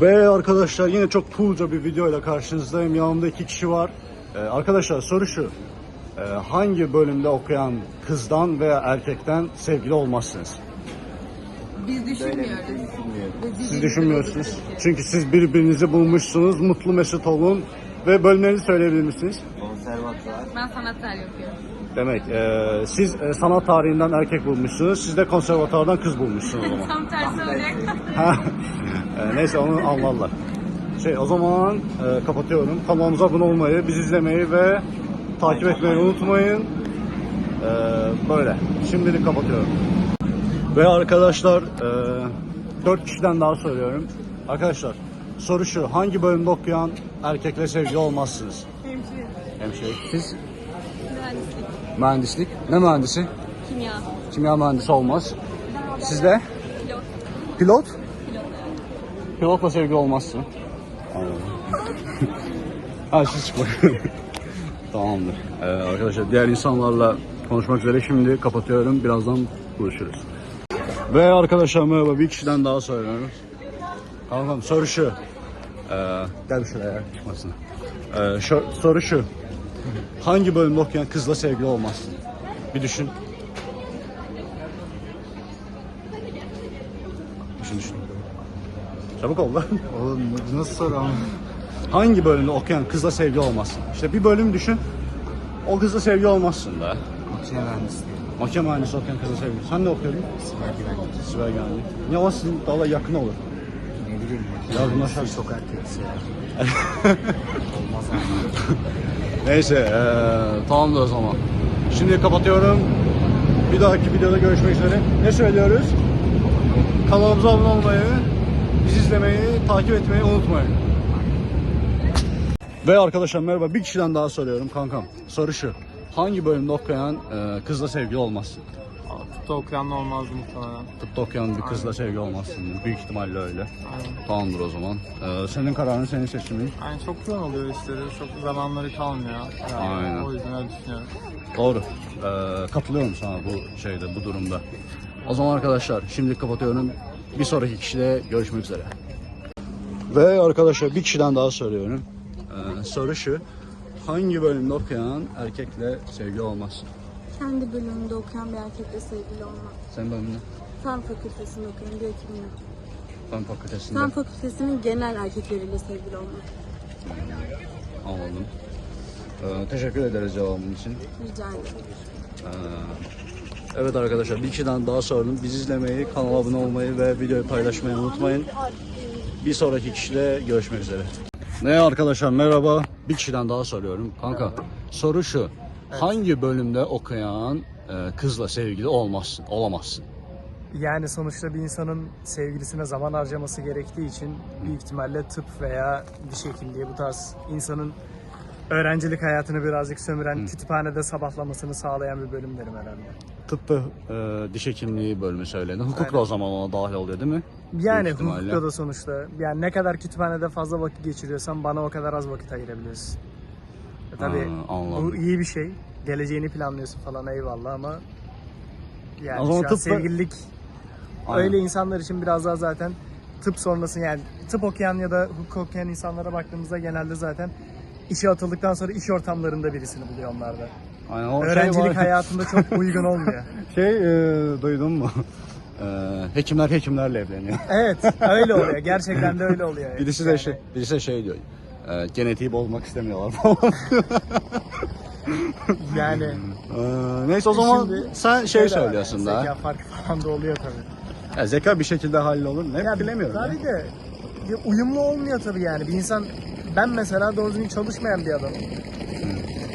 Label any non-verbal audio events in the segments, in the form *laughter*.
Ve arkadaşlar yine çok coolca bir videoyla karşınızdayım. Yanımda iki kişi var. Ee, arkadaşlar soru şu. Ee, hangi bölümde okuyan kızdan veya erkekten sevgili olmazsınız? Biz düşünmüyoruz. Biz Siz düşünmüyorsunuz. Çünkü siz birbirinizi bulmuşsunuz. Mutlu mesut olun. Ve bölümlerinizi söyleyebilir misiniz? Konservatuvar. Ben sanat tarihi okuyorum. Demek e, siz e, sanat tarihinden erkek bulmuşsunuz. Siz de konservatuardan kız bulmuşsunuz o zaman. Tam tersi olacak. Ha, *laughs* e, neyse onu anlarlar. Şey o zaman e, kapatıyorum. Kanalımıza abone olmayı, bizi izlemeyi ve takip etmeyi unutmayın. E, böyle. Şimdilik kapatıyorum. Ve arkadaşlar e, 4 kişiden daha soruyorum. Arkadaşlar soru şu. Hangi bölümde okuyan erkekle sevgili olmazsınız? Hemşire. Hemşire. Siz? Mühendislik. Mühendislik. Ne mühendisi? Kimya. Kimya mühendisi olmaz. Sizde? Pilot. Pilot? Pilotla sevgili olmazsın. Anladım. ha siz çıkmayın. Tamamdır. Ee, arkadaşlar diğer insanlarla konuşmak üzere şimdi kapatıyorum. Birazdan buluşuruz. Ve arkadaşlar merhaba bir kişiden daha soruyorum. Tamam soru şu. Ee, gel şuraya çıkmasın. Ee, şu, soru şu. Hangi bölümde okuyan kızla sevgili olmazsın? Bir. Düşün düşün. Çabuk ol lan. *laughs* Oğlum nasıl soru ama? Hangi bölümde okuyan kızla sevgili olmazsın? İşte bir bölüm düşün. O kızla sevgili olmazsın da. Makine mühendisliği. Makine mühendisi okuyan kızla sevgili. Sen ne okuyordun? Siber güvenlik. Siber güvenliği. Ne ama sizin daha yakın olur. Ne bileyim Ya ya. sokak kedisi ya. *laughs* Olmaz ama. Neyse ee, tamam da o zaman. Şimdi kapatıyorum. Bir dahaki videoda görüşmek üzere. Ne söylüyoruz? Kanalımıza abone olmayı, bizi izlemeyi, takip etmeyi unutmayın. Ve arkadaşlar merhaba. Bir kişiden daha soruyorum kankam. Soru şu. Hangi bölümde okuyan e, kızla sevgili olmazsın? Tıpta okuyanla olmazdı muhtemelen. Tıpta okuyan bir kızla sevgili olmazsın. Büyük ihtimalle öyle. Aynen. Tamamdır o zaman. Ee, senin kararın, senin seçimin. Yani çok yoğun oluyor işleri, çok zamanları kalmıyor. Yani Aynen. O yüzden öyle düşünüyorum. Doğru. Ee, katılıyorum sana bu şeyde, bu durumda. O zaman arkadaşlar şimdi kapatıyorum. Bir sonraki kişide görüşmek üzere. Ve arkadaşlar bir kişiden daha soruyorum. Ee, soru şu. Hangi bölümde okuyan erkekle sevgili olmazsın? Kendi bölümünde okuyan bir erkekle sevgili olmak. Sen bölümünde? Fen fakültesinde okuyorum, biyokimya. Fen fakültesinde. Fen fakültesinin genel erkekleriyle sevgili olmak. Anladım. Ee, teşekkür ederiz cevabın için. Rica ederim. Evet arkadaşlar bir kişiden daha sordum. Bizi izlemeyi, kanala abone olmayı ve videoyu paylaşmayı unutmayın. Bir sonraki kişide görüşmek üzere. Ne arkadaşlar merhaba. Bir kişiden daha soruyorum. Kanka soru şu. Hangi bölümde okuyan e, kızla sevgili olmazsın, olamazsın? Yani sonuçta bir insanın sevgilisine zaman harcaması gerektiği için büyük ihtimalle tıp veya diş hekimliği bu tarz insanın öğrencilik hayatını birazcık sömüren, kütüphanede sabahlamasını sağlayan bir bölüm derim herhalde. Tıp ve e, diş hekimliği bölümü söyledin. Hukuk da o zaman ona dahil oluyor değil mi? Yani Büyük hukukta da sonuçta yani ne kadar kütüphanede fazla vakit geçiriyorsan bana o kadar az vakit ayırabiliyorsun. E tabii Ha, anladım. bu iyi bir şey. Geleceğini planlıyorsun falan eyvallah ama yani O zaman tıp sevgililik Aynen. Öyle insanlar için biraz daha zaten tıp sonrası yani tıp okuyan ya da hukuk okuyan insanlara baktığımızda genelde zaten işe atıldıktan sonra iş ortamlarında birisini buluyor onlar da. Aynen, o şey Öğrencilik var. hayatında çok *laughs* uygun olmuyor. Şey e, duydun mu? E, hekimler hekimlerle evleniyor. *laughs* Evet öyle oluyor. Gerçekten de öyle oluyor. Birisi de şey, birisi de şey diyor. E, genetiği bozmak istemiyorlar falan. *laughs* Yani E, neyse o zaman Şimdi sen şey söylüyorsun yani, da. Zeka farkı falan da oluyor tabii. Ya zeka bir şekilde hallolur. Ne Ya bilemiyorum. ya. Tabii de ya uyumlu olmuyor tabii yani. Bir insan ben mesela doğru düzgün çalışmayan bir adamım.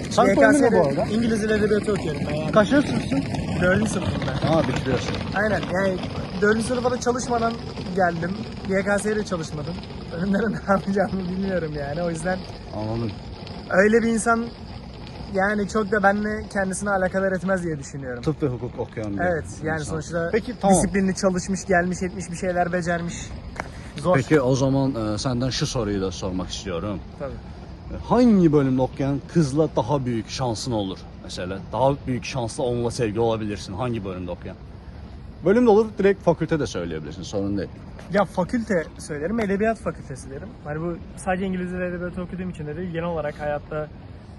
Sen bölümün ne bu arada? İngiliz Dil Edebiyatı okuyorum ben yani. Kaçıncı sınıfsın? Dördüncü sınıfım ben. Ha bitiriyorsun. Aynen yani dördüncü sınıfa da çalışmadan geldim. YKS'ye de çalışmadım. Önümden ne yapacağımı bilmiyorum yani. O yüzden Anladım. öyle bir insan yani çok da benimle kendisine alakadar etmez diye düşünüyorum. Tıp ve hukuk okuyan bir Evet yani insan. sonuçta Peki tamam. disiplinli çalışmış, gelmiş, etmiş bir şeyler becermiş. Zor. Peki o zaman e, senden şu soruyu da sormak istiyorum. Tabii. Hangi bölümde okuyan kızla daha büyük şansın olur? Mesela daha büyük şansla onunla sevgili olabilirsin. Hangi bölümde okuyan? Bölüm de olur, direkt fakülte de söyleyebilirsin, sorun değil. Ya fakülte söylerim, edebiyat fakültesi derim. Hani bu sadece İngilizce ve edebiyat okuduğum için de değil, genel olarak hayatta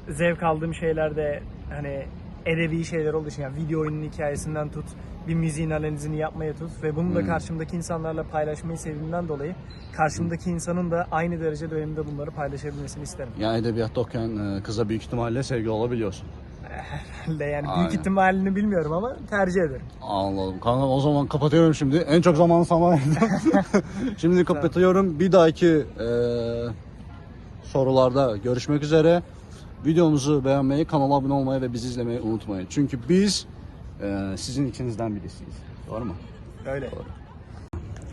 zevk aldığım şeylerde hani edebi şeyler olduğu için yani video oyunun hikayesinden tut, bir müziğin analizini yapmaya tut ve bunu da karşımdaki insanlarla paylaşmayı sevdiğimden dolayı karşımdaki insanın da aynı derecede benimle bunları paylaşabilmesini isterim. Yani edebiyatta okuyan e, kıza büyük ihtimalle sevgili olabiliyorsun. *laughs* De yani Aynen. büyük ihtimalini bilmiyorum ama tercih ederim. Anladım. Kanka o zaman kapatıyorum şimdi. En çok zamanı sana verdim. *laughs* şimdi kapatıyorum. Bir dahaki e, sorularda görüşmek üzere. Videomuzu beğenmeyi, kanala abone olmayı ve bizi izlemeyi unutmayın. Çünkü biz e, sizin içinizden birisiyiz. Doğru mu? Öyle.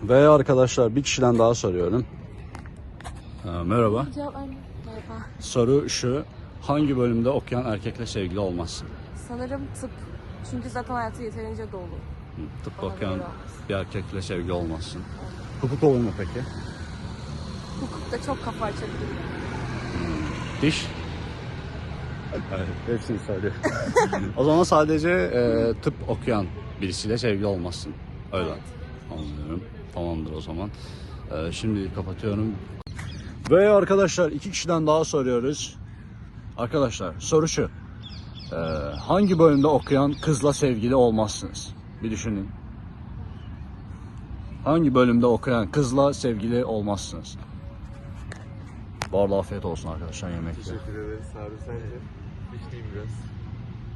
Ve arkadaşlar bir kişiden daha soruyorum. E, merhaba. Cevap verme. Merhaba. Soru şu. Hangi bölümde okuyan erkekle sevgili olmazsın? Sanırım tıp. Çünkü zaten hayatı yeterince dolu. Hı, Tıp Bana okuyan bir erkekle sevgili olmazsın. Hukuk olur mu peki? Hukukta çok kafa açabilirim. Diş. Evet, hepsini söylüyor. *laughs* o zaman sadece e, tıp okuyan birisiyle sevgili olmazsın. Öyle. Anlıyorum. Tamamdır o zaman. E, şimdi kapatıyorum. Ve arkadaşlar iki kişiden daha soruyoruz. Arkadaşlar soru şu. E, hangi bölümde okuyan kızla sevgili olmazsınız? Bir düşünün. Hangi bölümde okuyan kızla sevgili olmazsınız? Bu arada afiyet olsun arkadaşlar yemekte. Teşekkür ederiz abi sence. İçtiyim biraz.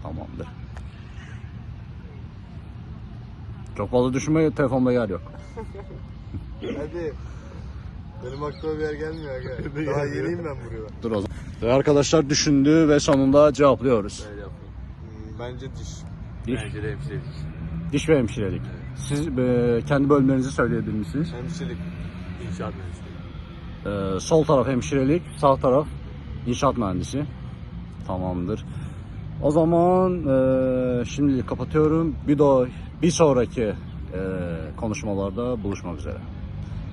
Tamamdır. Çok fazla düşünme, telefonda yer yok. *laughs* Hadi. Benim aklıma bir yer gelmiyor aga. *laughs* Daha yeniyim ben buraya. Dur o zaman. Ve arkadaşlar düşündü ve sonunda cevaplıyoruz. Yapayım. Hmm, bence diş. Diş, Bence de hemşirelik. diş ve hemşirelik. Siz e, kendi bölümlerinizi söyleyebilir misiniz? Hemşirelik. İnşaat mühendisliği. E, sol taraf hemşirelik, sağ taraf inşaat mühendisi. Tamamdır. O zaman e, şimdi kapatıyorum. Bir de bir sonraki e, konuşmalarda buluşmak üzere.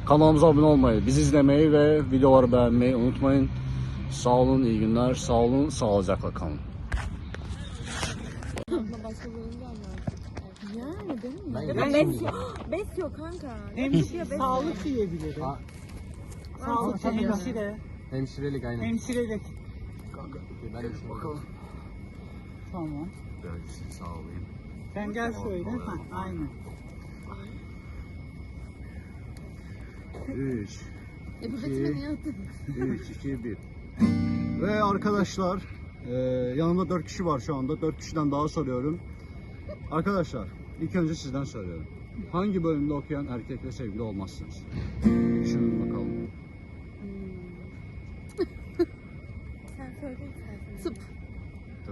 Kanalımıza abone olmayı, bizi izlemeyi ve videoları beğenmeyi unutmayın. Sağ olun, iyi günler. Sağ olun, sağlıcakla kalın. Besliyor *gasps* kanka. Sağlık diyebilirim. Sağlık hemşire. Hemşirelik aynen. Hemşirelik. Ben hemşirelik. Tamam. Biraz sağ olayım. Sen gel şöyle. Ha, aynen. 3, E bu betime niye attın? 3, 2, 1. Ve arkadaşlar e, yanımda 4 kişi var şu anda. 4 kişiden daha soruyorum. Arkadaşlar ilk önce sizden soruyorum. Hangi bölümde okuyan erkekle sevgili olmazsınız? Düşünün bakalım. *laughs* Tıp.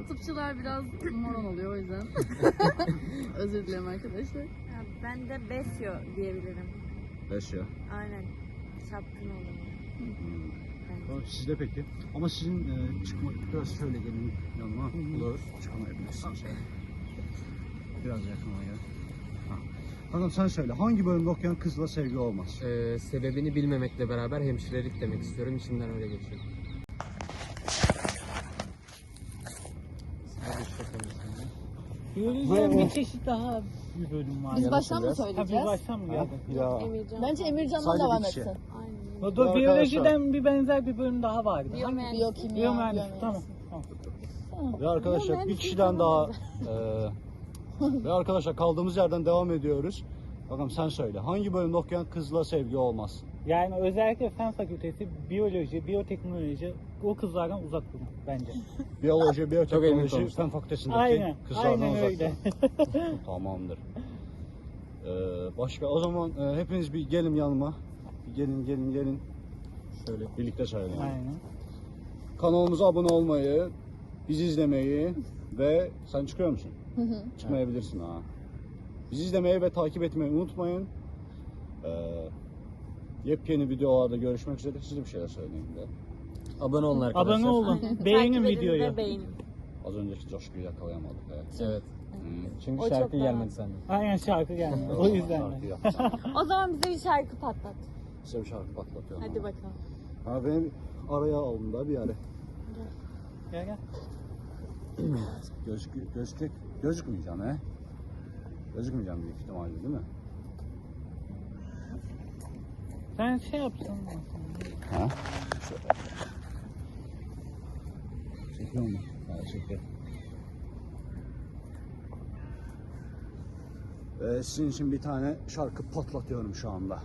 Tıpçılar biraz moron oluyor o yüzden. *laughs* Özür dilerim arkadaşlar. Ya, ben de besliyor diyebilirim. 5 ya. Aynen. Çapkın olur. Tamam, sizde peki. Ama sizin e, çıkmak biraz şöyle gelin yanıma. Olur. Çıkamayabilirsiniz. Biraz yakına gel. Ha. Hanım sen söyle. Hangi bölümde okuyan kızla sevgili olmaz? Ee, sebebini bilmemekle beraber hemşirelik demek istiyorum. İçimden öyle geçiyor. Biyolojinin bir çeşit daha bir bölüm var. Biz baştan mı söyleyeceğiz? bir baştan mı geldi? Ya. Bence Emircan'dan Sadece devam bir kişi. etsin. Aynen. O da biyolojiden bir benzer bir bölüm daha vardı. Biyomühendislik. Biyomühendislik. Biyomühendislik. Tamam. tamam. Ve arkadaşlar bir kişiden daha e, ve arkadaşlar kaldığımız yerden devam ediyoruz. Bakalım sen söyle. Hangi bölümde okuyan kızla sevgili olmaz? Yani özellikle fen fakültesi, biyoloji, biyoteknoloji o kızlardan uzak durun bence. *laughs* Biyoloji, biyoteknoloji, fen fakültesindeki Aynen, kızlardan aynen uzak öyle. durun. *laughs* Tamamdır. Ee, başka o zaman e, hepiniz bir gelin yanıma. Bir gelin gelin gelin. Şöyle birlikte söyleyelim. Aynen. Kanalımıza abone olmayı, bizi izlemeyi ve sen çıkıyor musun? Çıkmayabilirsin ha. Bizi izlemeyi ve takip etmeyi unutmayın. Ee, yepyeni videolarda görüşmek üzere. Siz de bir şeyler söyleyin de. Abone olun arkadaşlar. Abone olun. Beğenin Takip edin videoyu. ve beğenin. Az önceki coşkuyu yakalayamadık. Evet. Evet. Hmm. Çünkü O çok şarkı daha- gelmedi senden. Aynen şarkı gelmiyor. O yüzden. *laughs* O zaman bize bir şarkı patlat. Size bir şarkı patlatıyorum. Hadi bakalım. Ha beni araya alın da bir yere. Gel gel. *clears throat* Gözük, gözlük, gözükmeyeceğim he. Gözükmeyeceğim büyük ihtimalle değil mi? Sen şey yapsan Ha? Şöyle. Çekiyor mu? Ee, sizin için bir tane şarkı patlatıyorum şu anda.